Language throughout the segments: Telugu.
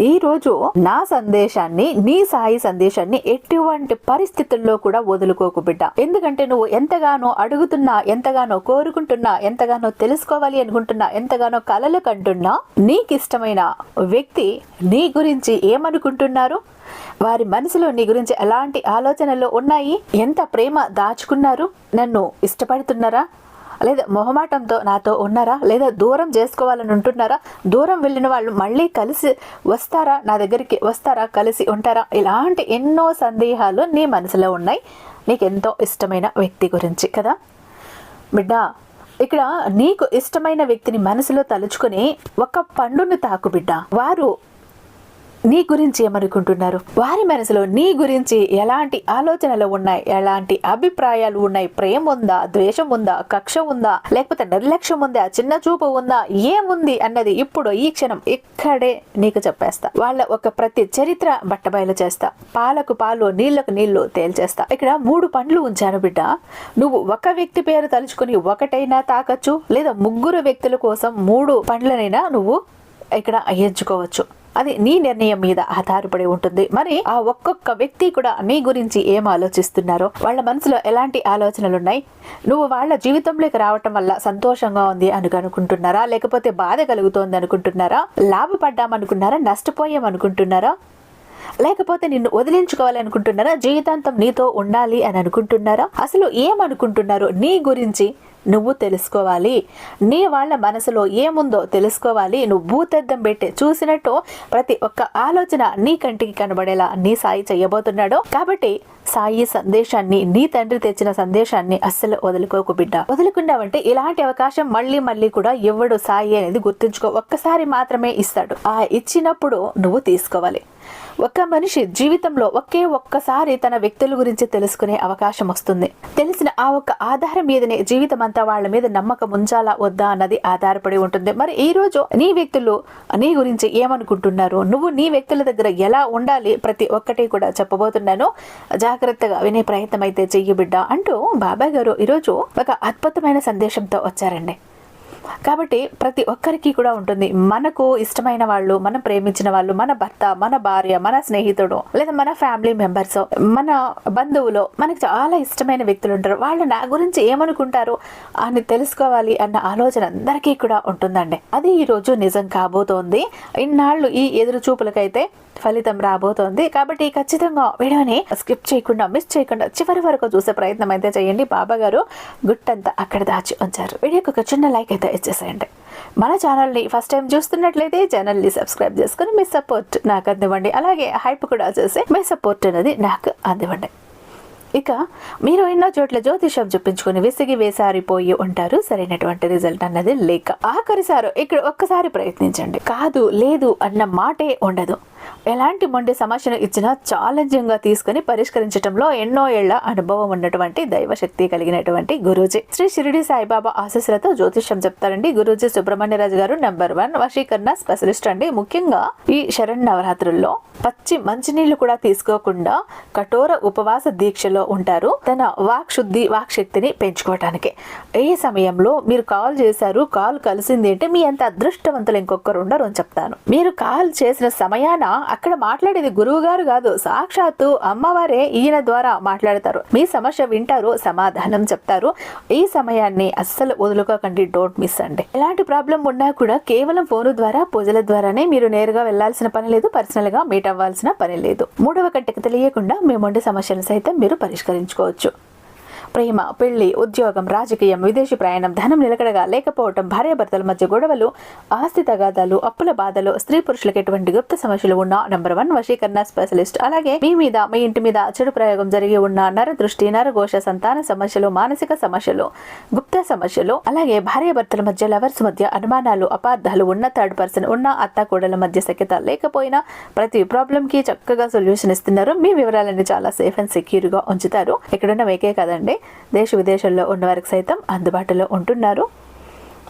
ఈ రోజు నా సందేశాన్ని నీ సాయి సందేశాన్ని ఎటువంటి పరిస్థితుల్లో కూడా వదులుకోకు బిడ్డ. ఎందుకంటే నువ్వు ఎంతగానో అడుగుతున్నా ఎంతగానో కోరుకుంటున్నా ఎంతగానో తెలుసుకోవాలి అనుకుంటున్నా ఎంతగానో కలలు కంటున్నా నీకు ఇష్టమైన వ్యక్తి నీ గురించి ఏమనుకుంటున్నారు? వారి మనసులో నీ గురించి ఎలాంటి ఆలోచనలు ఉన్నాయి? ఎంత ప్రేమ దాచుకున్నారు? నన్ను ఇష్టపడుతున్నారా? లేదా మొహమాటంతో నాతో ఉన్నారా? లేదా దూరం చేసుకోవాలని ఉంటున్నారా? దూరం వెళ్ళిన వాళ్ళు మళ్ళీ కలిసి వస్తారా? నా దగ్గరికి వస్తారా? కలిసి ఉంటారా? ఇలాంటి ఎన్నో సందేహాలు నీ మనసులో ఉన్నాయి. నీకు ఎంతో ఇష్టమైన వ్యక్తి గురించి కదా? బిడ్డ ఇక్కడ నీకు ఇష్టమైన వ్యక్తిని మనసులో తలుచుకుని ఒక పండును తాకు బిడ్డ. వారు నీ గురించి ఏమనుకుంటున్నారు? వారి మనసులో నీ గురించి ఎలాంటి ఆలోచనలు ఉన్నాయి? ఎలాంటి అభిప్రాయాలు ఉన్నాయి? ప్రేమ ఉందా? ద్వేషం ఉందా? కక్ష ఉందా? లేకపోతే నిర్లక్ష్యం ఉందా? చిన్న చూపు ఉందా? ఏముంది అన్నది ఇప్పుడు ఈ క్షణం ఇక్కడే నీకు చెప్పేస్తా. వాళ్ళ ఒక ప్రతి చరిత్ర బట్టబయలు చేస్తా. పాలకు పాలు నీళ్ళకు నీళ్ళు తేల్చేస్తా. ఇక్కడ మూడు పండ్లు ఉంచాను బిడ్డ. నువ్వు ఒక వ్యక్తి పేరు తలుచుకుని ఒకటైనా తాకచ్చు లేదా ముగ్గురు వ్యక్తుల కోసం మూడు పండ్లనైనా నువ్వు ఇక్కడ ఎంచుకోవచ్చు. అది నీ నిర్ణయం మీద ఆధారపడి ఉంటుంది. మరి ఆ ఒక్కొక్క వ్యక్తి కూడా నీ గురించి ఏం ఆలోచిస్తున్నారో వాళ్ళ మనసులో ఎలాంటి ఆలోచనలు ఉన్నాయి నువ్వు వాళ్ళ జీవితంలోకి రావటం వల్ల సంతోషంగా ఉంది అని అనుకుంటున్నారా? లేకపోతే బాధ కలుగుతోంది అనుకుంటున్నారా? లాభపడ్డామనుకున్నారా? నష్టపోయామనుకుంటున్నారా? లేకపోతే నిన్ను వదిలించుకోవాలి అనుకుంటున్నారా జీవితాంతం నీతో ఉండాలి అని అనుకుంటున్నారా? అసలు ఏమనుకుంటున్నారో నీ గురించి నువ్వు తెలుసుకోవాలి. నీ వాళ్ళ మనసులో ఏముందో తెలుసుకోవాలి. నువ్వు భూతద్దం పెట్టి చూసినట్టు ప్రతి ఒక్క ఆలోచన నీ కంటికి కనబడేలా నీ సాయి చేయబోతున్నాడు. కాబట్టి సాయి సందేశాన్ని నీ తండ్రి తెచ్చిన సందేశాన్ని అస్సలు వదులుకోకు బిడ్డ. వదులుకున్నావంటే ఇలాంటి అవకాశం మళ్ళీ మళ్ళీ కూడా ఎవడు సాయి అనేది గుర్తుంచుకో. ఒక్కసారి మాత్రమే ఇస్తాడు. ఆ ఇచ్చినప్పుడు నువ్వు తీసుకోవాలి. ఒక మనిషి జీవితంలో ఒకే ఒక్కసారి తన వ్యక్తుల గురించి తెలుసుకునే అవకాశం వస్తుంది. తెలిసిన ఆ ఒక్క ఆధారం మీదనే జీవితం అంతా వాళ్ళ మీద నమ్మకం ఉంచాలా వద్దా అన్నది ఆధారపడి ఉంటుంది. మరి ఈ రోజు నీ వ్యక్తులు నీ గురించి ఏమనుకుంటున్నారు? నువ్వు నీ వ్యక్తుల దగ్గర ఎలా ఉండాలి? ప్రతి ఒక్కటి కూడా చెప్పబోతున్నాను. జాగ్రత్తగా వినే ప్రయత్నం అయితే చెయ్యి బిడ్డ అంటూ బాబాయ్ గారు ఈరోజు ఒక అద్భుతమైన సందేశంతో వచ్చారండి. కాబట్టి ప్రతి ఒక్కరికి కూడా ఉంటుంది. మనకు ఇష్టమైన వాళ్ళు మనం ప్రేమించిన వాళ్ళు మన భర్త మన భార్య మన స్నేహితుడు లేదా మన ఫ్యామిలీ మెంబర్స్ మన బంధువులు మనకు చాలా ఇష్టమైన వ్యక్తులు ఉంటారు. వాళ్ళు నా గురించి ఏమనుకుంటారు అని తెలుసుకోవాలి అన్న ఆలోచన అందరికీ కూడా ఉంటుందండి. అది ఈరోజు నిజం కాబోతోంది. ఇన్నాళ్ళు ఈ ఎదురు చూపులకైతే ఫలితం రాబోతోంది. కాబట్టి ఖచ్చితంగా వీడియోని స్కిప్ చేయకుండా మిస్ చేయకుండా చివరి వరకు చూసే ప్రయత్నం అయితే చేయండి. బాబా గారు గుట్టంతా అక్కడ దాచి ఉంచారు. వీడియోకి ఒక చిన్న లైక్ అయితే ఇచ్చేసేయండి. మన ఛానల్ని ఫస్ట్ టైం చూస్తున్నట్లయితే ఛానల్ని సబ్స్క్రైబ్ చేసుకుని మీ సపోర్ట్ నాకు అందివ్వండి. అలాగే హైప్ కూడా చేసి మీ సపోర్ట్ అనేది నాకు అందివ్వండి. ఇక మీరు ఎన్నో చోట్ల జ్యోతిషం చూపించుకుని విసిగి వేసారిపోయి ఉంటారు. సరైనటువంటి రిజల్ట్ అన్నది లేక ఆఖరిసారు ఇక్కడ ఒక్కసారి ప్రయత్నించండి. కాదు లేదు అన్న మాటే ఉండదు. ఎలాంటి మొండి సమస్యను ఇచ్చినా ఛాలెంజింగ్గా తీసుకుని పరిష్కరించడంలో ఎన్నో ఏళ్ళ అనుభవం ఉన్నటువంటి దైవశక్తి కలిగినటువంటి గురూజీ. శ్రీ షిరిడి సాయిబాబా ఆశీస్సులతో జ్యోతిష్యం చెప్తారండి. గురూజీ సుబ్రహ్మణ్యరాజు గారు నెంబర్ వన్ వశీకరణ స్పెషలిస్ట్ అండి. ముఖ్యంగా ఈ శరణ్ నవరాత్రుల్లో పచ్చి మంచినీళ్ళు కూడా తీసుకోకుండా కఠోర ఉపవాస దీక్షలో ఉంటారు. తన వాక్ శుద్ధి వాక్ శక్తిని పెంచుకోవటానికి. ఏ సమయంలో మీరు కాల్ చేశారు కాల్ కలిసింది అంటే మీ అంత అదృష్టవంతులు ఇంకొకరు ఉండరు అని చెప్తాను. మీరు కాల్ చేసిన సమయాన అక్కడ మాట్లాడేది గురువు గారు కాదు సాక్షాత్తు అమ్మవారే ఈయన ద్వారా మాట్లాడతారు. మీ సమస్య వింటారు సమాధానం చెప్తారు. ఈ సమయాన్ని అస్సలు వదులుకోకండి డోంట్ మిస్ అండి. ఎలాంటి ప్రాబ్లం ఉన్నా కూడా కేవలం ఫోను ద్వారా పూజల ద్వారానే మీరు నేరుగా వెళ్ళాల్సిన పని లేదు పర్సనల్గా మీట్ అవ్వాల్సిన పని లేదు. మూడవ కంటికి తెలియకుండా మేము ఉండే సమస్యలు సైతం మీరు పరిష్కరించుకోవచ్చు. ప్రేమ పెళ్ళి ఉద్యోగం రాజకీయం విదేశీ ప్రయాణం ధనం నిలకడగా లేకపోవటం భార్యాభర్తల మధ్య గొడవలు ఆస్తి తగాదాలు అప్పుల బాధలు స్త్రీ పురుషులకు ఎటువంటి గుప్త సమస్యలు ఉన్న నంబర్ వన్ వశీకరణ స్పెషలిస్ట్ అలాగే మీ మీద మీ ఇంటి మీద చెడు ప్రయోగం జరిగి ఉన్న నర దృష్టి నరఘోష సంతాన సమస్యలు మానసిక సమస్యలు గుప్త సమస్యలు అలాగే భార్యాభర్తల మధ్య లవర్స్ మధ్య అనుమానాలు అపార్థాలు ఉన్న థర్డ్ పర్సన్ ఉన్న అత్త కోడల మధ్య సఖ్యత లేకపోయినా ప్రతి ప్రాబ్లం కి చక్కగా సొల్యూషన్ ఇస్తున్నారు. మీ వివరాలన్నీ చాలా సేఫ్ అండ్ సెక్యూర్గా ఉంచుతారు. ఇక్కడున్న మీకే కదండి. దేశ విదేశాల్లో ఉన్న వారికి సైతం అందుబాటులో ఉంటున్నారు.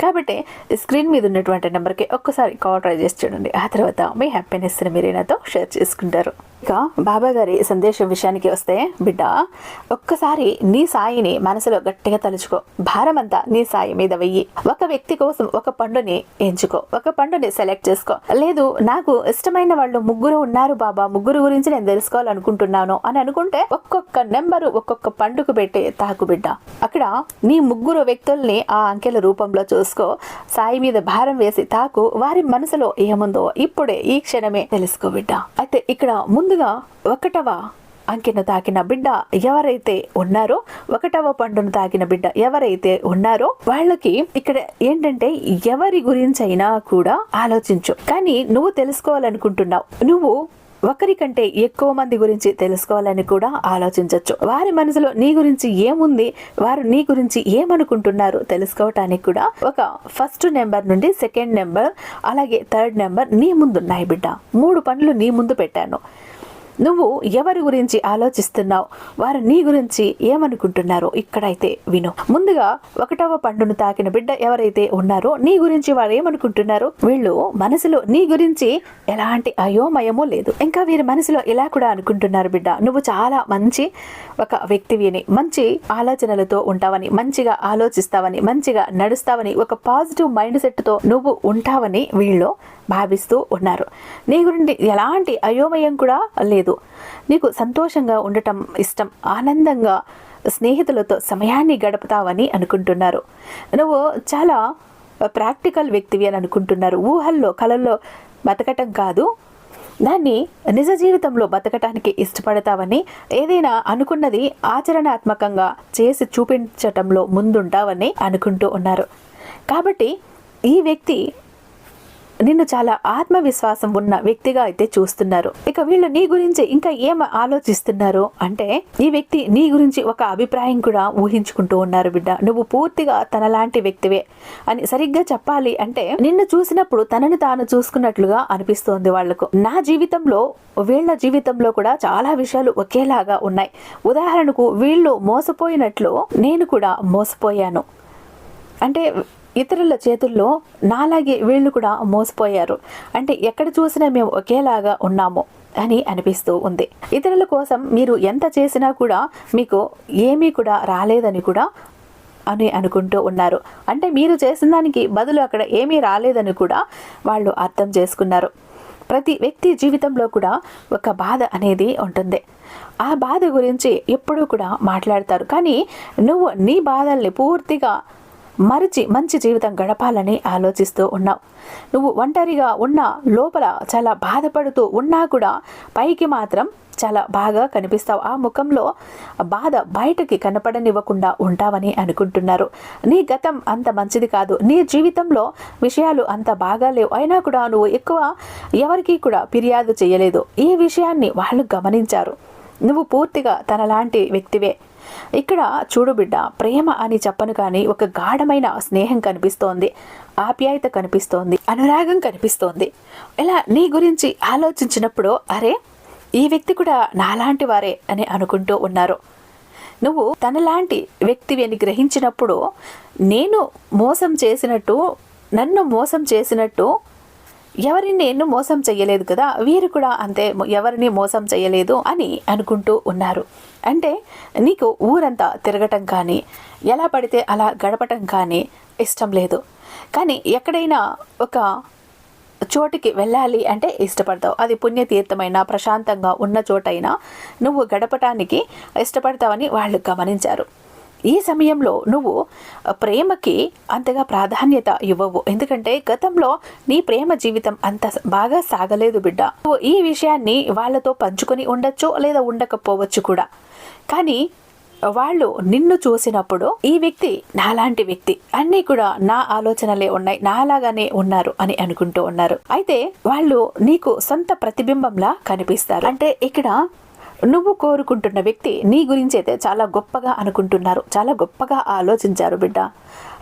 కాబట్టి స్క్రీన్ మీద ఉన్నటువంటి నెంబర్కి ఒక్కసారి కాల్ ట్రై చేసి చూడండి. ఆ తర్వాత మీ హ్యాపీనెస్ని మీరు నాతో షేర్ చేసుకుంటారు. ఇక బాబా గారి సందేశం విషయానికి వస్తే బిడ్డ ఒక్కసారి నీ సాయిని మనసులో గట్టిగా తలుచుకో. భారమంతా నీ సాయి మీద వెయ్యి. ఒక వ్యక్తి కోసం ఒక పండుని ఎంచుకో. ఒక పండుని సెలెక్ట్ చేసుకో. లేదు నాకు ఇష్టమైన వాళ్ళు ముగ్గురు ఉన్నారు బాబా. ముగ్గురు గురించి నేను తెలుసుకోవాలనుకుంటున్నాను అని అనుకుంటే ఒక్కొక్క నెంబరు ఒక్కొక్క పండుకు పెట్టే తాకు బిడ్డ. అక్కడ నీ ముగ్గురు వ్యక్తుల్ని ఆ అంకెల రూపంలో చూసుకో. సాయి మీద భారం వేసి తాకు. వారి మనసులో ఏముందో ఇప్పుడే ఈ క్షణమే తెలుసుకో బిడ్డ. అయితే ఇక్కడ ముందు ముందుగా ఒకటవ అంకెను తాకిన బిడ్డ ఎవరైతే ఉన్నారో ఒకటవ పండును తాకిన బిడ్డ ఎవరైతే ఉన్నారో వాళ్ళకి ఇక్కడ ఏంటంటే ఎవరి గురించి అయినా కూడా ఆలోచించు. కానీ నువ్వు తెలుసుకోవాలనుకుంటున్నావు. నువ్వు ఒకరికంటే ఎక్కువ మంది గురించి తెలుసుకోవాలని కూడా ఆలోచించవచ్చు వారి మనసులో నీ గురించి ఏముంది? వారు నీ గురించి ఏమనుకుంటున్నారు? తెలుసుకోవటానికి కూడా ఒక ఫస్ట్ నెంబర్ నుండి సెకండ్ నెంబర్ అలాగే థర్డ్ నెంబర్ నీ ముందున్నాయి బిడ్డ. మూడు పనులు నీ ముందు పెట్టాను. నువ్వు ఎవరి గురించి ఆలోచిస్తున్నావు? వారు నీ గురించి ఏమనుకుంటున్నారో ఇక్కడైతే విను. ముందుగా ఒకటవ పండును తాకిన బిడ్డ ఎవరైతే ఉన్నారో నీ గురించి వారు ఏమనుకుంటున్నారు వీళ్ళు మనసులో నీ గురించి ఎలాంటి అయోమయమో లేదు. ఇంకా వీరి మనసులో ఇలా కూడా అనుకుంటున్నారు బిడ్డ. నువ్వు చాలా మంచి ఒక వ్యక్తివి అని మంచి ఆలోచనలతో ఉంటావని మంచిగా ఆలోచిస్తావని మంచిగా నడుస్తావని ఒక పాజిటివ్ మైండ్ సెట్తో నువ్వు ఉంటావని వీళ్ళు భావిస్తూ ఉన్నారు. నీ గురించి ఎలాంటి అయోమయం కూడా లేదు. నీకు సంతోషంగా ఉండటం ఇష్టం. ఆనందంగా స్నేహితులతో సమయాన్ని గడుపుతావని అనుకుంటున్నారు. నువ్వు చాలా ప్రాక్టికల్ వ్యక్తివి అని అనుకుంటున్నారు. ఊహల్లో కళల్లో బతకటం కాదు. దాన్ని నిజ జీవితంలో బతకటానికి ఇష్టపడతావని ఏదైనా అనుకున్నది ఆచరణాత్మకంగా చేసి చూపించటంలో ముందుంటావని అనుకుంటూ ఉన్నారు. కాబట్టి ఈ వ్యక్తి నిన్ను చాలా ఆత్మవిశ్వాసం ఉన్న వ్యక్తిగా అయితే చూస్తున్నారు. ఇక వీళ్ళు నీ గురించి ఇంకా ఏం ఆలోచిస్తున్నారు? అంటే ఈ వ్యక్తి నీ గురించి ఒక అభిప్రాయం కూడా ఊహించుకుంటూ ఉన్నారు బిడ్డ. నువ్వు పూర్తిగా తనలాంటి వ్యక్తివే అని సరిగ్గా చెప్పాలి అంటే నిన్ను చూసినప్పుడు తనను తాను చూసుకున్నట్లుగా అనిపిస్తోంది వాళ్ళకు. నా జీవితంలో వీళ్ళ జీవితంలో కూడా చాలా విషయాలు ఒకేలాగా ఉన్నాయి. ఉదాహరణకు వీళ్ళు మోసపోయినట్లు నేను కూడా మోసపోయాను. అంటే ఇతరుల చేతుల్లో నాలాగే వీళ్ళు కూడా మోసపోయారు. అంటే ఎక్కడ చూసినా మేము ఒకేలాగా ఉన్నాము అని అనిపిస్తూ ఉంది. ఇతరుల కోసం మీరు ఎంత చేసినా కూడా మీకు ఏమీ కూడా రాలేదని కూడా అని అనుకుంటూ ఉన్నారు. అంటే మీరు చేసిన దానికి బదులు అక్కడ ఏమీ రాలేదని కూడా వాళ్ళు అర్థం చేసుకున్నారు. ప్రతి వ్యక్తి జీవితంలో కూడా ఒక బాధ అనేది ఉంటుంది. ఆ బాధ గురించి ఎప్పుడూ కూడా మాట్లాడతారు. కానీ నువ్వు నీ బాధల్ని పూర్తిగా మరిచి మంచి జీవితం గడపాలని ఆలోచిస్తూ ఉన్నావు. నువ్వు ఒంటరిగా ఉన్న లోపల చాలా బాధపడుతూ ఉన్నా కూడా పైకి మాత్రం చాలా బాగా కనిపిస్తావు. ఆ ముఖంలో బాధ బయటకి కనపడనివ్వకుండా ఉంటావని అనుకుంటున్నారు. నీ గతం అంత మంచిది కాదు. నీ జీవితంలో విషయాలు అంత బాగా లేవు. అయినా కూడా నువ్వు ఎక్కువ ఎవరికీ కూడా ఫిర్యాదు చేయలేదు. ఈ విషయాన్ని వాళ్ళు గమనించారు. నువ్వు పూర్తిగా తనలాంటి వ్యక్తివే. ఇక్కడ చూడు బిడ్డ ప్రేమ అని చెప్పను కానీ ఒక గాఢమైన స్నేహం కనిపిస్తోంది ఆప్యాయత కనిపిస్తోంది అనురాగం కనిపిస్తోంది. ఇలా నీ గురించి ఆలోచించినప్పుడు అరే ఈ వ్యక్తి కూడా నాలాంటి వారే అని అనుకుంటూ ఉన్నారు. నువ్వు తనలాంటి వ్యక్తివి అని గ్రహించినప్పుడు నేను మోసం చేసినట్టు నన్ను మోసం చేసినట్టు ఎవరిని నేను మోసం చేయలేదు కదా వీరు కూడా అంతే ఎవరిని మోసం చేయలేదు అని అనుకుంటూ ఉన్నారు. అంటే నీకు ఊరంతా తిరగటం కానీ ఎలా పడితే అలా గడపటం కానీ ఇష్టం లేదు. కానీ ఎక్కడైనా ఒక చోటికి వెళ్ళాలి అంటే ఇష్టపడతావు. అది పుణ్యతీర్థమైన ప్రశాంతంగా ఉన్న చోటైనా నువ్వు గడపటానికి ఇష్టపడతావని వాళ్ళు గమనించారు. ఈ సమయంలో నువ్వు ప్రేమకి అంతగా ప్రాధాన్యత ఇవ్వవు. ఎందుకంటే గతంలో నీ ప్రేమ జీవితం అంత బాగా సాగలేదు బిడ్డ. నువ్వు ఈ విషయాన్ని వాళ్ళతో పంచుకొని ఉండొచ్చు లేదా ఉండకపోవచ్చు కూడా. కానీ వాళ్ళు నిన్ను చూసినప్పుడు ఈ వ్యక్తి నాలాంటి వ్యక్తి. అన్నీ కూడా నా ఆలోచనలే ఉన్నాయి. నాలాగానే ఉన్నారు అని అనుకుంటూ ఉన్నారు. అయితే వాళ్ళు నీకు సొంత ప్రతిబింబంలా కనిపిస్తారు. అంటే ఇక్కడ నువ్వు కోరుకుంటున్న వ్యక్తి నీ గురించి అయితే చాలా గొప్పగా అనుకుంటున్నారు. చాలా గొప్పగా ఆలోచించారు బిడ్డ.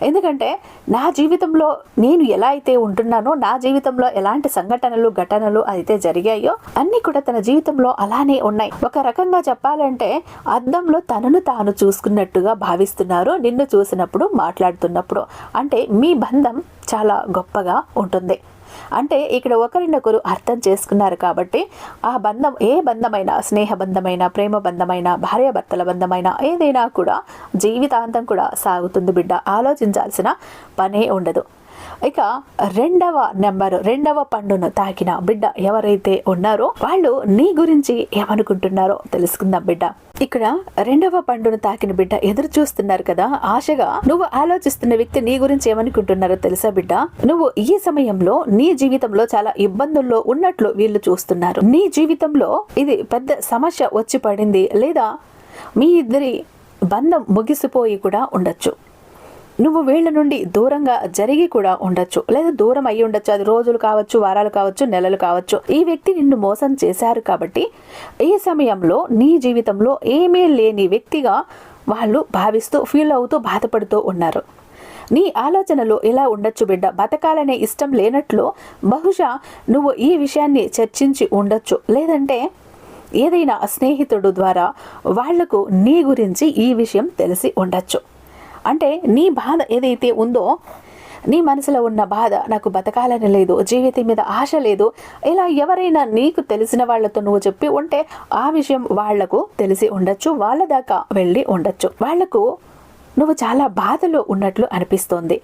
ఎందుకంటే నా జీవితంలో నేను ఎలా అయితే ఉంటున్నానో నా జీవితంలో ఎలాంటి సంఘటనలు ఘటనలు అయితే జరిగాయో అన్ని కూడా తన జీవితంలో అలానే ఉన్నాయి. ఒక రకంగా చెప్పాలంటే అద్దంలో తనను తాను చూసుకున్నట్టుగా భావిస్తున్నారు నిన్ను చూసినప్పుడు మాట్లాడుతున్నప్పుడు. అంటే మీ బంధం చాలా గొప్పగా ఉంటుంది. అంటే ఇక్కడ ఒకరినొకరు అర్థం చేసుకున్నారు కాబట్టి ఆ బంధం ఏ బంధమైన స్నేహ బంధమైన ప్రేమ బంధమైన భార్యాభర్తల బంధమైన ఏదైనా కూడా జీవితాంతం కూడా సాగుతుంది బిడ్డ. ఆలోచించాల్సిన పనే ఉండదు. ఇక రెండవ నెంబరు రెండవ పండును తాకిన బిడ్డ ఎవరైతే ఉన్నారో వాళ్ళు నీ గురించి ఏమనుకుంటున్నారో తెలుసుకుందాం బిడ్డ. ఇక్కడ రెండవ పండును తాకిన బిడ్డ ఎదురు చూస్తున్నారు కదా. ఆశగా నువ్వు ఆలోచిస్తున్న వ్యక్తి నీ గురించి ఏమనుకుంటున్నారో తెలుసా బిడ్డ? నువ్వు ఈ సమయంలో నీ జీవితంలో చాలా ఇబ్బందుల్లో ఉన్నట్లు వీళ్ళు చూస్తున్నారు. నీ జీవితంలో ఇది పెద్ద సమస్య వచ్చి పడింది లేదా మీ ఇద్దరి బంధం ముగిసిపోయి కూడా ఉండొచ్చు. నువ్వు వీళ్ళ నుండి దూరంగా జరిగి కూడా ఉండొచ్చు. లేదా దూరం అయ్యి ఉండొచ్చు. అది రోజులు కావచ్చు వారాలు కావచ్చు నెలలు కావచ్చు. ఈ వ్యక్తి నిన్ను మోసం చేశారు కాబట్టి ఈ సమయంలో నీ జీవితంలో ఏమీ లేని వ్యక్తిగా వాళ్ళు భావిస్తూ ఫీల్ అవుతూ బాధపడుతూ ఉన్నారు. నీ ఆలోచనలు ఇలా ఉండొచ్చు బిడ్డ. బతకాలనే ఇష్టం లేనట్లు బహుశా నువ్వు ఈ విషయాన్ని చర్చించి ఉండొచ్చు. లేదంటే ఏదైనా స్నేహితుడు ద్వారా వాళ్ళకు నీ గురించి ఈ విషయం తెలిసి ఉండొచ్చు. అంటే నీ బాధ ఏదైతే ఉందో నీ మనసులో ఉన్న బాధ నాకు బతకాలని లేదు జీవితం మీద ఆశ లేదు ఇలా ఎవరైనా నీకు తెలిసిన వాళ్ళతో నువ్వు చెప్పి ఉంటే ఆ విషయం వాళ్ళకు తెలిసి ఉండొచ్చు వాళ్ళ దాకా వెళ్ళి ఉండొచ్చు. వాళ్ళకు నువ్వు చాలా బాధలో ఉన్నట్లు అనిపిస్తోంది.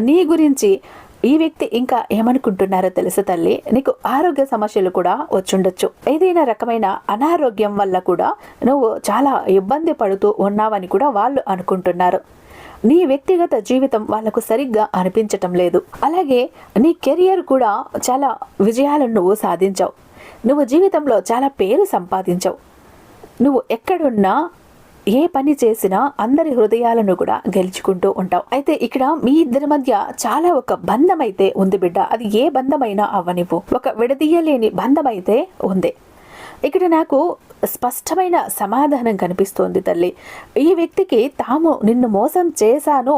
నీ గురించి ఈ వ్యక్తి ఇంకా ఏమనుకుంటున్నారో తెలుసు తల్లి. నీకు ఆరోగ్య సమస్యలు కూడా వచ్చుండొచ్చు. ఏదైనా రకమైన అనారోగ్యం వల్ల కూడా నువ్వు చాలా ఇబ్బంది పడుతూ ఉన్నావని కూడా వాళ్ళు అనుకుంటున్నారు. నీ వ్యక్తిగత జీవితం వాళ్ళకు సరిగ్గా అనిపించటం లేదు. అలాగే నీ కెరియర్ కూడా చాలా విజయాలను నువ్వు సాధించావు. నువ్వు జీవితంలో చాలా పేరు సంపాదించావు. నువ్వు ఎక్కడున్నా ఏ పని చేసినా అందరి హృదయాలను కూడా గెలుచుకుంటూ ఉంటావు. అయితే ఇక్కడ మీ ఇద్దరి మధ్య చాలా ఒక బంధం అయితే ఉంది బిడ్డ. అది ఏ బంధమైనా అవ్వనివ్వు. ఒక విడదీయలేని బంధం అయితే ఉంది. ఇక్కడ నాకు స్పష్టమైన సమాధానం కనిపిస్తోంది తల్లి. ఈ వ్యక్తికి తాము నిన్ను మోసం చేశాను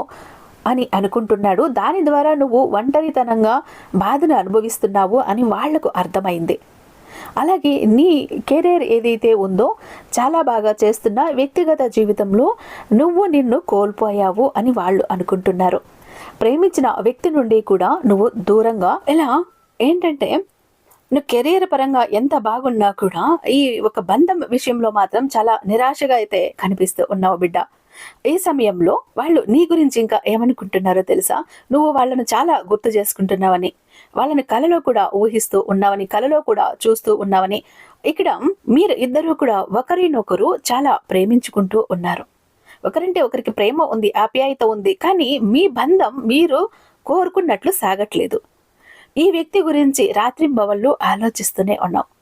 అని అనుకుంటున్నాడు. దాని ద్వారా నువ్వు ఒంటరితనంగా బాధను అనుభవిస్తున్నావు అని వాళ్ళకు అర్థమైంది. అలాగే నీ కెరీర్ ఏదైతే ఉందో చాలా బాగా చేస్తున్న వ్యక్తిగత జీవితంలో నువ్వు నిన్ను కోల్పోయావు అని వాళ్ళు అనుకుంటున్నారు. ప్రేమించిన వ్యక్తి నుండి కూడా నువ్వు దూరంగా ఇలా ఏంటంటే నువ్వు కెరీర్ పరంగా ఎంత బాగున్నా కూడా ఈ ఒక బంధం విషయంలో మాత్రం చాలా నిరాశగా అయితే కనిపిస్తూ ఉన్నావు బిడ్డ. ఈ సమయంలో వాళ్ళు నీ గురించి ఇంకా ఏమనుకుంటున్నారో తెలుసా? నువ్వు వాళ్ళను చాలా గుర్తు చేసుకుంటున్నావని వాళ్ళని కలలో కూడా ఊహిస్తూ ఉన్నావని కలలో కూడా చూస్తూ ఉన్నావని ఇక్కడ మీరు ఇద్దరు కూడా ఒకరినొకరు చాలా ప్రేమించుకుంటూ ఉన్నారు. ఒకరింటే ఒకరికి ప్రేమ ఉంది ఆప్యాయత ఉంది కానీ మీ బంధం మీరు కోరుకున్నట్లు సాగట్లేదు. ఈ వ్యక్తి గురించి రాత్రింబవళ్ళు ఆలోచిస్తూనే ఉన్నావు.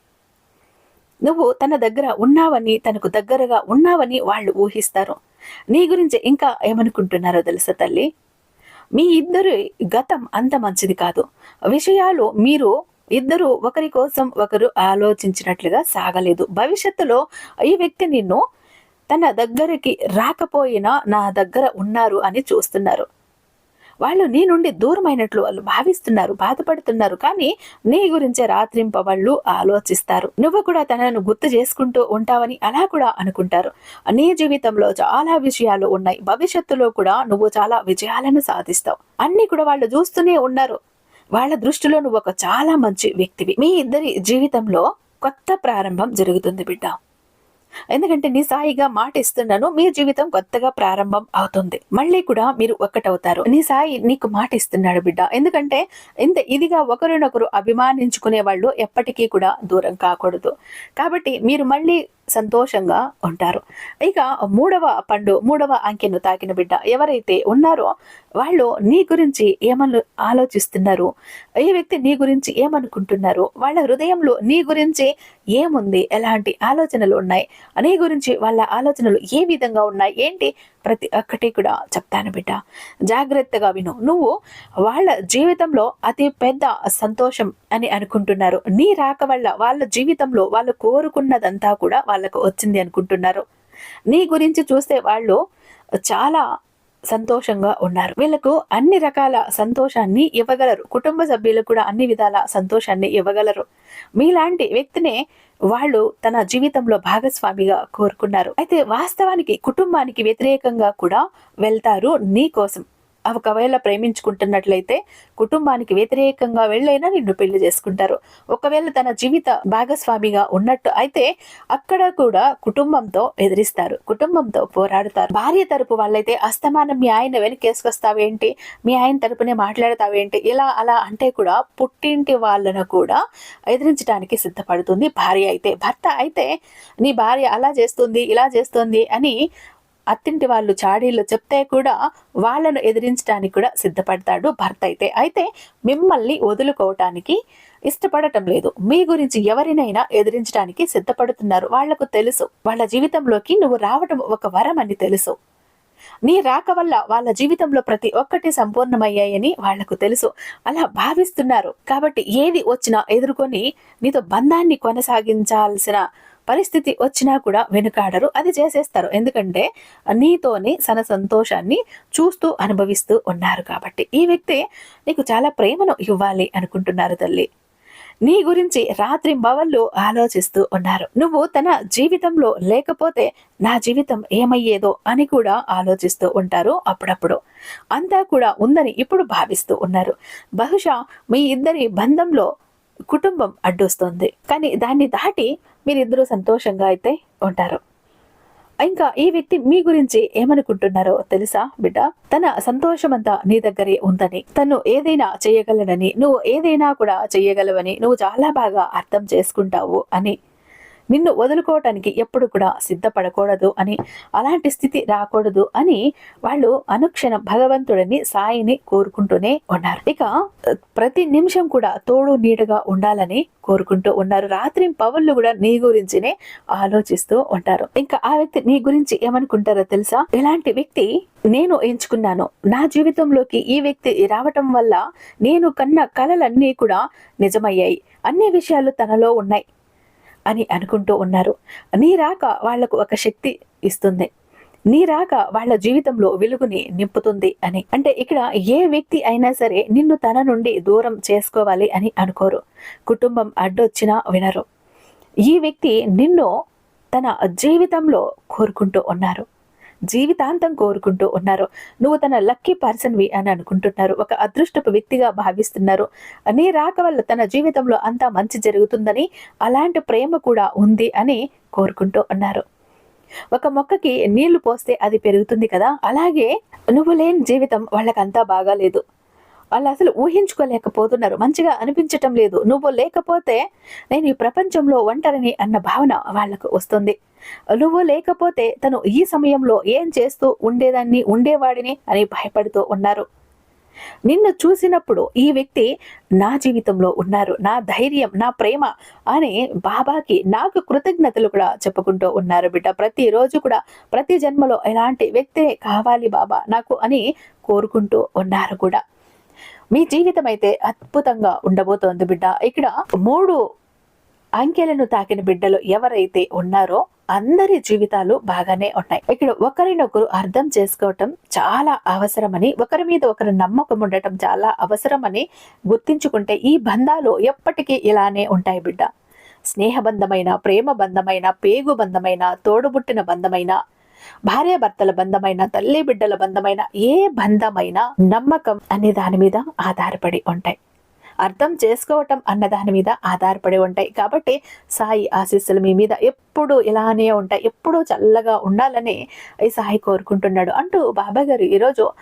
నువ్వు తన దగ్గర ఉన్నావని తనకు దగ్గరగా ఉన్నావని వాళ్ళు ఊహిస్తారు. నీ గురించి ఇంకా ఏమనుకుంటున్నారో తెలుసా తల్లి? మీ ఇద్దరు గతం అంత మంచిది కాదు. విషయాలు మీరు ఇద్దరు ఒకరి కోసం ఒకరు ఆలోచించినట్లుగా సాగలేదు. భవిష్యత్తులో ఈ వ్యక్తి నిన్ను తన దగ్గరికి రాకపోయినా నా దగ్గర ఉన్నారు అని చూస్తున్నారు. వాళ్ళు నీ నుండి దూరమైనట్లు వాళ్ళు భావిస్తున్నారు బాధపడుతున్నారు. కానీ నీ గురించే రాత్రింప వాళ్ళు ఆలోచిస్తారు. నువ్వు కూడా తనను గుర్తు చేసుకుంటూ ఉంటావని అలా కూడా అనుకుంటారు. నీ జీవితంలో చాలా విషయాలు ఉన్నాయి. భవిష్యత్తులో కూడా నువ్వు చాలా విజయాలను సాధిస్తావు. అన్ని కూడా వాళ్ళు చూస్తూనే ఉన్నారు. వాళ్ళ దృష్టిలో నువ్వు ఒక చాలా మంచి వ్యక్తివి. మీ ఇద్దరి జీవితంలో కొత్త ప్రారంభం జరుగుతుంది బిడ్డ. ఎందుకంటే నీ సాయిగా మాట ఇస్తున్నాను మీ జీవితం కొత్తగా ప్రారంభం అవుతుంది. మళ్ళీ కూడా మీరు ఒక్కటవుతారు. నీ సాయి నీకు మాట ఇస్తున్నాడు బిడ్డ. ఎందుకంటే ఇంత ఇదిగా ఒకరినొకరు అభిమానించుకునే వాళ్ళు ఎప్పటికీ కూడా దూరం కాకూడదు. కాబట్టి మీరు మళ్ళీ సంతోషంగా ఉంటారు. ఇక మూడవ పండు మూడవ అంకెను తాకిన బిడ్డ ఎవరైతే ఉన్నారో వాళ్ళు నీ గురించి ఏమను ఆలోచిస్తున్నారు? ఏ వ్యక్తి నీ గురించి ఏమనుకుంటున్నారు? వాళ్ళ హృదయంలో నీ గురించి ఏముంది? ఎలాంటి ఆలోచనలు ఉన్నాయి? అనే గురించి వాళ్ళ ఆలోచనలు ఏ విధంగా ఉన్నాయి? ఏంటి? ప్రతి ఒక్కటి కూడా చెప్తాను బిడ్డ. జాగ్రత్తగా విను. నువ్వు వాళ్ళ జీవితంలో అతి పెద్ద సంతోషం అని అనుకుంటున్నారు. నీ రాక వల్ల వాళ్ళ జీవితంలో వాళ్ళు కోరుకున్నదంతా కూడా వాళ్ళకు వచ్చింది అనుకుంటున్నారు. నీ గురించి చూస్తే వాళ్ళు చాలా సంతోషంగా ఉన్నారు. వీళ్ళకు అన్ని రకాల సంతోషాన్ని ఇవ్వగలరు. కుటుంబ సభ్యులకు కూడా అన్ని విధాల సంతోషాన్ని ఇవ్వగలరు. మీలాంటి వ్యక్తినే వాళ్ళు తన జీవితంలో భాగస్వామిగా కోరుకున్నారు. అయితే వాస్తవానికి కుటుంబానికి వ్యతిరేకంగా కూడా వెళ్తారు నీ కోసం. ఒకవేళ ప్రేమించుకుంటున్నట్లయితే కుటుంబానికి వ్యతిరేకంగా వెళ్ళైనా నిన్ను పెళ్ళి చేసుకుంటారు. ఒకవేళ తన జీవిత భాగస్వామిగా ఉన్నట్టు అయితే అక్కడ కూడా కుటుంబంతో ఎదిరిస్తారు. కుటుంబంతో పోరాడుతారు. భార్య తరపు వాళ్ళైతే అస్తమానం మీ ఆయన వెనకేసుకొస్తావేంటి మీ ఆయన తరపునే మాట్లాడతావేంటి ఇలా అలా అంటే కూడా పుట్టింటి వాళ్ళను కూడా ఎదిరించడానికి సిద్ధపడుతుంది భార్య అయితే. భర్త అయితే నీ భార్య అలా చేస్తుంది ఇలా చేస్తుంది అని అత్తింటి వాళ్ళు చాడీలు చెప్తే కూడా వాళ్ళను ఎదిరించడానికి కూడా సిద్ధపడతాడు భర్త అయితే. అయితే మిమ్మల్ని వదులుకోవటానికి ఇష్టపడటం లేదు. మీ గురించి ఎవరినైనా ఎదిరించడానికి సిద్ధపడుతున్నారు. వాళ్ళకు తెలుసు. వాళ్ళ జీవితంలోకి నువ్వు రావటం ఒక వరం అని తెలుసు. నీ రాక వల్ల వాళ్ళ జీవితంలో ప్రతి ఒక్కటి సంపూర్ణమయ్యాయని వాళ్ళకు తెలుసు. అలా భావిస్తున్నారు. కాబట్టి ఏది వచ్చినా ఎదుర్కొని నీతో బంధాన్ని కొనసాగించాల్సిన పరిస్థితి వచ్చినా కూడా వెనుకాడరు. అది చేసేస్తారు. ఎందుకంటే నీతోని తన సంతోషాన్ని చూస్తూ అనుభవిస్తూ ఉన్నారు కాబట్టి. ఈ వ్యక్తి నీకు చాలా ప్రేమను ఇవ్వాలి అనుకుంటున్నారు తల్లి. నీ గురించి రాత్రి బవళ్ళు ఆలోచిస్తూ ఉన్నారు. నువ్వు తన జీవితంలో లేకపోతే నా జీవితం ఏమయ్యేదో అని కూడా ఆలోచిస్తూ ఉంటారు అప్పుడప్పుడు. అంతా కూడా ఉందని ఇప్పుడు భావిస్తూ ఉన్నారు. బహుశా మీ ఇద్దరి బంధంలో కుటుంబం అడ్డొస్తుంది. కానీ దాన్ని దాటి మీరిద్దరూ సంతోషంగా అయితే ఉంటారు. ఇంకా ఈ వ్యక్తి మీ గురించి ఏమనుకుంటున్నారో తెలుసా బిడ్డ? తన సంతోషమంతా నీ దగ్గరే ఉందని తను ఏదైనా చేయగలనని నువ్వు ఏదైనా కూడా చేయగలవని నువ్వు చాలా బాగా అర్థం చేసుకుంటావు అని నిన్ను వదులుకోవటానికి ఎప్పుడు కూడా సిద్ధపడకూడదు అని అలాంటి స్థితి రాకూడదు అని వాళ్ళు అనుక్షణం భగవంతుడిని సాయిని కోరుకుంటూనే ఉన్నారు. ఇక ప్రతి నిమిషం కూడా తోడు నీడగా ఉండాలని కోరుకుంటూ ఉన్నారు. రాత్రి పవన్లు కూడా నీ గురించినే ఆలోచిస్తూ ఉంటారు. ఇంకా ఆ వ్యక్తి నీ గురించి ఏమనుకుంటారో తెలుసా? ఇలాంటి వ్యక్తి నేను ఎంచుకున్నాను. నా జీవితంలోకి ఈ వ్యక్తి రావటం వల్ల నేను కన్న కలలన్నీ కూడా నిజమయ్యాయి. అన్ని విషయాలు తనలో ఉన్నాయి. అని అనుకుంటూ ఉన్నారు. నీ రాక వాళ్ళకు ఒక శక్తి ఇస్తుంది. నీ రాక వాళ్ళ జీవితంలో వెలుగుని నింపుతుంది అని. అంటే ఇక్కడ ఏ వ్యక్తి అయినా సరే నిన్ను తన నుండి దూరం చేసుకోవాలి అని అనుకోరు. కుటుంబం అడ్డొచ్చినా వినరు. ఈ వ్యక్తి నిన్ను తన జీవితంలో కోరుకుంటూ ఉన్నారు. జీవితాంతం కోరుకుంటూ ఉన్నారు. నువ్వు తన లక్కీ పర్సన్వి అని అనుకుంటున్నారు. ఒక అదృష్టపు వ్యక్తిగా భావిస్తున్నారు. నీ రాక వల్ల తన జీవితంలో అంతా మంచి జరుగుతుందని అలాంటి ప్రేమ కూడా ఉంది అని కోరుకుంటూ ఉన్నారు. ఒక మొక్కకి నీళ్ళు పోస్తే అది పెరుగుతుంది కదా? అలాగే నువ్వు లేని జీవితం వాళ్ళకంతా బాగాలేదు వాళ్ళు అసలు ఊహించుకోలేకపోతున్నారు. మంచిగా అనిపించటం లేదు. నువ్వు లేకపోతే నేను ఈ ప్రపంచంలో ఒంటరిని అన్న భావన వాళ్ళకు వస్తుంది. నువ్వు లేకపోతే తను ఈ సమయంలో ఏం చేస్తూ ఉండేదాన్ని ఉండేవాడిని అని భయపడుతూ ఉన్నారు. నిన్ను చూసినప్పుడు ఈ వ్యక్తి నా జీవితంలో ఉన్నారు నా ధైర్యం నా ప్రేమ అని బాబాకి నాకు కృతజ్ఞతలు కూడా చెప్పుకుంటూ ఉన్నారు బిడ్డ. ప్రతిరోజు కూడా ప్రతి జన్మలో ఎలాంటి వ్యక్తే కావాలి బాబా నాకు అని కోరుకుంటూ ఉన్నారు కూడా. మీ జీవితం అయితే అద్భుతంగా ఉండబోతోంది బిడ్డ. ఇక్కడ మూడు అంకెలను తాకిన బిడ్డలు ఎవరైతే ఉన్నారో అందరి జీవితాలు బాగానే ఉన్నాయి. ఇక్కడ ఒకరినొకరు అర్థం చేసుకోవటం చాలా అవసరమని ఒకరి మీద ఒకరు నమ్మకం ఉండటం చాలా అవసరమని గుర్తించుకుంటే ఈ బంధాలు ఎప్పటికీ ఇలానే ఉంటాయి బిడ్డ. స్నేహబంధమైన ప్రేమ బంధమైన పేగు బంధమైన తోడుబుట్టిన బంధమైన భార్యాభర్తల బంధమైన తల్లి బిడ్డల బంధమైన ఏ బంధమైన నమ్మకం అనే దాని మీద ఆధారపడి ఉంటాయి. అర్థం చేసుకోవటం అన్న దాని మీద ఆధారపడి ఉంటాయి. కాబట్టి సాయి ఆశీస్సులు మీ మీద ఎప్పుడు ఇలానే ఉంటాయి. ఎప్పుడూ చల్లగా ఉండాలని ఈ సాయి కోరుకుంటున్నాడు. అంటూ బాబా గారు ఈరోజు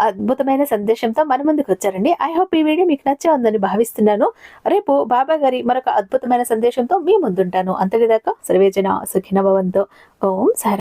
అద్భుతమైన సందేశంతో మన ముందుకు వచ్చారండి. ఐ హోప్ ఈ వీడియో మీకు నచ్చే ఉందని భావిస్తున్నాను. రేపు బాబా గారి మరొక అద్భుతమైన సందేశంతో మీ ముందుంటాను. అంతటిదాకా సర్వేజన సుఖిన భవంతో. ఓం సాయి